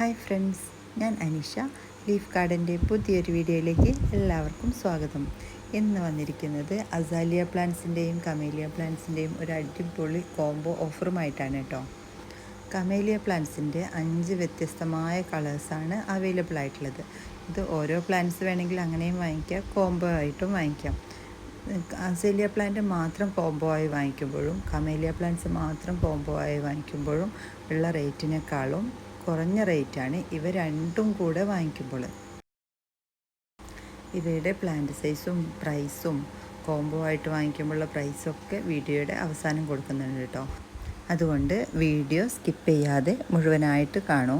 Hi friends ഞാൻ Anisha leaf ഗാർഡന്റെ പുതിയൊരു വീഡിയോയിലേക്ക് എല്ലാവർക്കും സ്വാഗതം. ഇന്ന് വന്നിരിക്കുന്നത് അസാലിയ പ്ലാന്റ്സിന്റെയും കമേലിയ പ്ലാന്റ്സിന്റെയും ഒരു അടിപൊളി കോംബോ ഓഫറുമായിട്ടാണ് കേട്ടോ. കമേലിയ പ്ലാന്റ്സിന്റെ അഞ്ച് വ്യത്യസ്തമായ കളേഴ്സാണ് അവൈലബിൾ ആയിട്ടുള്ളത്. ഇത് ഓരോ പ്ലാന്റ്സ് വേണമെങ്കിൽ അങ്ങനെയും വാങ്ങിക്കാം കോംബോ ആയിട്ടും വാങ്ങിക്കാം. അസേലിയ പ്ലാന്റ് മാത്രം കോംബോ ആയി വാങ്ങിക്കുമ്പോഴും കമേലിയ പ്ലാന്റ്സ് മാത്രം കോംബോ ആയി വാങ്ങിക്കുമ്പോഴും ഉള്ള റേറ്റിനേക്കാളും കുറഞ്ഞ റേറ്റാണ്. ഇവ രണ്ടും കൂടെ വാങ്ങിക്കുമ്പോൾ. ഇവയുടെ പ്ലാന്റ് സൈസും പ്രൈസും കോംബോ ആയിട്ട് വാങ്ങിക്കുമ്പോഴുള്ള പ്രൈസൊക്കെ വീഡിയോയുടെ അവസാനം കൊടുക്കുന്നുണ്ട് കേട്ടോ. അതുകൊണ്ട് വീഡിയോ സ്കിപ്പ് ചെയ്യാതെ മുഴുവനായിട്ട് കാണൂ.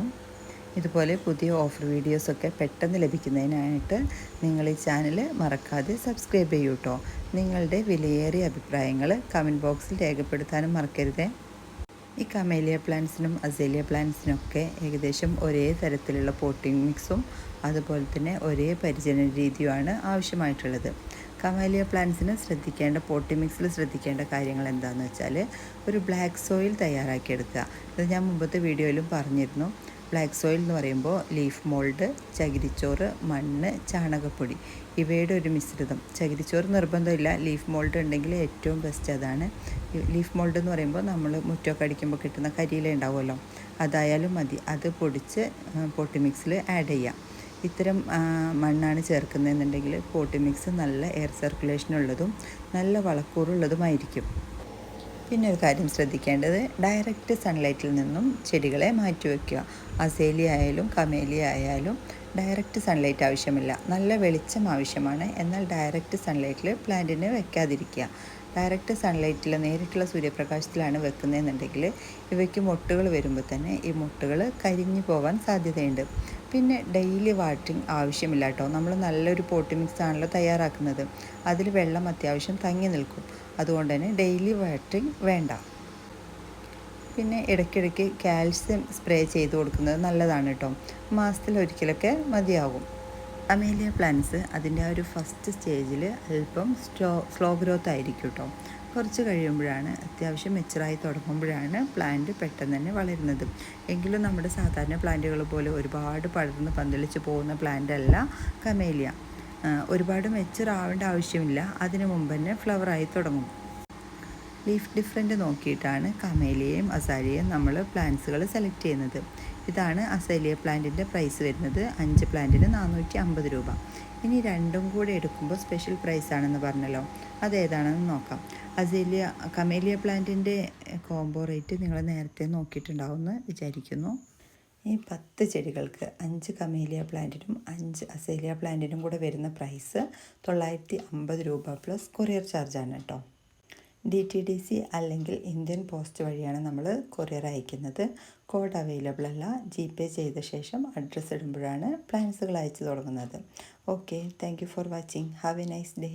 ഇതുപോലെ പുതിയ ഓഫർ വീഡിയോസൊക്കെ പെട്ടെന്ന് ലഭിക്കുന്നതിനായിട്ട് നിങ്ങൾ ഈ ചാനൽ മറക്കാതെ സബ്സ്ക്രൈബ് ചെയ്യൂ കേട്ടോ. നിങ്ങളുടെ വിലയേറിയ അഭിപ്രായങ്ങൾ കമന്റ് ബോക്സിൽ രേഖപ്പെടുത്താനും മറക്കരുതേ. ഈ കമേലിയ പ്ലാന്റ്സിനും അസേലിയ പ്ലാന്റ്സിനൊക്കെ ഏകദേശം ഒരേ തരത്തിലുള്ള പോട്ടിംഗ് മിക്സും അതുപോലെ തന്നെ ഒരേ പരിചരണ രീതിയുമാണ് ആവശ്യമായിട്ടുള്ളത്. കമേലിയ പ്ലാന്റ്സിന് ശ്രദ്ധിക്കേണ്ട പോട്ടി മിക്സിൽ ശ്രദ്ധിക്കേണ്ട കാര്യങ്ങൾ എന്താണെന്ന് വെച്ചാൽ ഒരു ബ്ലാക്ക് സോയിൽ തയ്യാറാക്കിയെടുക്കുക. ഇത് ഞാൻ മുമ്പത്തെ വീഡിയോയിലും പറഞ്ഞിരുന്നു. ബ്ലാക്ക് സോയിൽ എന്ന് പറയുമ്പോൾ ലീഫ് മോൾഡ് ചകിരിച്ചോറ് മണ്ണ് ചാണകപ്പൊടി. ഇവയുടെ ഒരു മിശ്രിതം. ചകിരിച്ചോറ് നിർബന്ധമില്ല. ലീഫ് മോൾഡ് ഉണ്ടെങ്കിൽ ഏറ്റവും ബെസ്റ്റ് അതാണ്. ലീഫ് മോൾഡ് എന്ന് പറയുമ്പോൾ നമ്മൾ മുറ്റമൊക്കെ അടിക്കുമ്പോൾ കിട്ടുന്ന കരിയില ഉണ്ടാവുമല്ലോ. അതായാലും മതി. അത് പൊടിച്ച് പൊട്ടി മിക്സിൽ ആഡ് ചെയ്യാം. ഇത്തരം മണ്ണാണ് ചേർക്കുന്നതെന്നുണ്ടെങ്കിൽ പോട്ടി മിക്സ് നല്ല എയർ സർക്കുലേഷൻ ഉള്ളതും നല്ല വളക്കൂറുള്ളതുമായിരിക്കും. പിന്നെ ഒരു കാര്യം ശ്രദ്ധിക്കേണ്ടത് ഡയറക്റ്റ് സൺലൈറ്റിൽ നിന്നും ചെടികളെ മാറ്റി വയ്ക്കുക അസേലി ആയാലും കമേലി ആയാലും ഡയറക്റ്റ് സൺലൈറ്റ് ആവശ്യമില്ല. നല്ല വെളിച്ചം ആവശ്യമാണ്. എന്നാൽ ഡയറക്റ്റ് സൺലൈറ്റിൽ പ്ലാന്റിനെ വെക്കാതിരിക്കുക. ഡയറക്റ്റ് സൺലൈറ്റിൽ നേരിട്ടുള്ള സൂര്യപ്രകാശത്തിലാണ് വെക്കുന്നതെന്നുണ്ടെങ്കിൽ ഇവയ്ക്ക് മുട്ടുകൾ വരുമ്പോൾ തന്നെ ഈ മുട്ടുകൾ കരിഞ്ഞു പോകാൻ സാധ്യതയുണ്ട്. പിന്നെ ഡെയിലി വാട്ടറിങ് ആവശ്യമില്ല കേട്ടോ നമ്മൾ നല്ലൊരു പോട്ടി മിക്സ് ആണല്ലോ തയ്യാറാക്കുന്നത്. അതിൽ വെള്ളം അത്യാവശ്യം തങ്ങി നിൽക്കും. അതുകൊണ്ട് തന്നെ ഡെയിലി വാട്ടറിങ് വേണ്ട. പിന്നെ ഇടയ്ക്കിടയ്ക്ക് കാൽസ്യം സ്പ്രേ ചെയ്ത് കൊടുക്കുന്നത് നല്ലതാണ് കേട്ടോ മാസത്തിൽ ഒരിക്കലൊക്കെ മതിയാകും അമേലിയ പ്ലാന്റ്സ് അതിന്റെ ആ ഒരു ഫസ്റ്റ് സ്റ്റേജിൽ അല്പം സ്റ്റോ സ്ലോ ഗ്രോത്ത് ആയിരിക്കും കേട്ടോ. കുറച്ച് കഴിയുമ്പോഴാണ് അത്യാവശ്യം മെച്ചറായി തുടങ്ങുമ്പോഴാണ് പ്ലാന്റ് പെട്ടെന്ന് തന്നെ വളരുന്നത്. എങ്കിലും നമ്മുടെ സാധാരണ പ്ലാന്റുകൾ പോലെ ഒരുപാട് പടർന്ന് പന്തലിച്ച് പോകുന്ന പ്ലാന്റ് അല്ല കമേലിയ. ഒരുപാട് മെച്ചറാവേണ്ട ആവശ്യമില്ല. അതിനു മുമ്പ് തന്നെ ഫ്ലവറായി തുടങ്ങും. ലീഫ് ഡിഫറെന്റ് നോക്കിയിട്ടാണ് കമേലിയയും അസാലിയയും നമ്മൾ പ്ലാന്റ്സുകൾ സെലക്ട് ചെയ്യുന്നത്. ഇതാണ് അസേലിയ പ്ലാന്റിന്റെ പ്രൈസ് വരുന്നത് അഞ്ച് പ്ലാന്റിന് നാനൂറ്റി അമ്പത് രൂപ. ഇനി രണ്ടും കൂടെ എടുക്കുമ്പോൾ സ്പെഷ്യൽ പ്രൈസ് ആണെന്ന് പറഞ്ഞല്ലോ. അതേതാണെന്ന് നോക്കാം. അസേലിയ കമേലിയ പ്ലാന്റിന്റെ കോംബോ റേറ്റ് നിങ്ങൾ നേരത്തെ നോക്കിയിട്ടുണ്ടാവുമെന്ന് വിചാരിക്കുന്നു. ഈ പത്ത് ചെടികൾക്ക് അഞ്ച് കമേലിയ പ്ലാന്റിനും അഞ്ച് അസേലിയ പ്ലാന്റിനും കൂടെ വരുന്ന പ്രൈസ് തൊള്ളായിരത്തി അമ്പത് രൂപ പ്ലസ് കൊറിയർ ചാർജാണ് കേട്ടോ. ഡി ടി ഡി സി അല്ലെങ്കിൽ ഇന്ത്യൻ പോസ്റ്റ് വഴിയാണ് നമ്മൾ കൊറിയർ അയക്കുന്നത്. കോഡ് അവൈലബിൾ അല്ല. ജി പേ ചെയ്ത ശേഷം അഡ്രസ്സ് ഇടുമ്പോഴാണ് പ്ലാൻസുകൾ അയച്ചു തുടങ്ങുന്നത്. Okay thank for watching have a nice day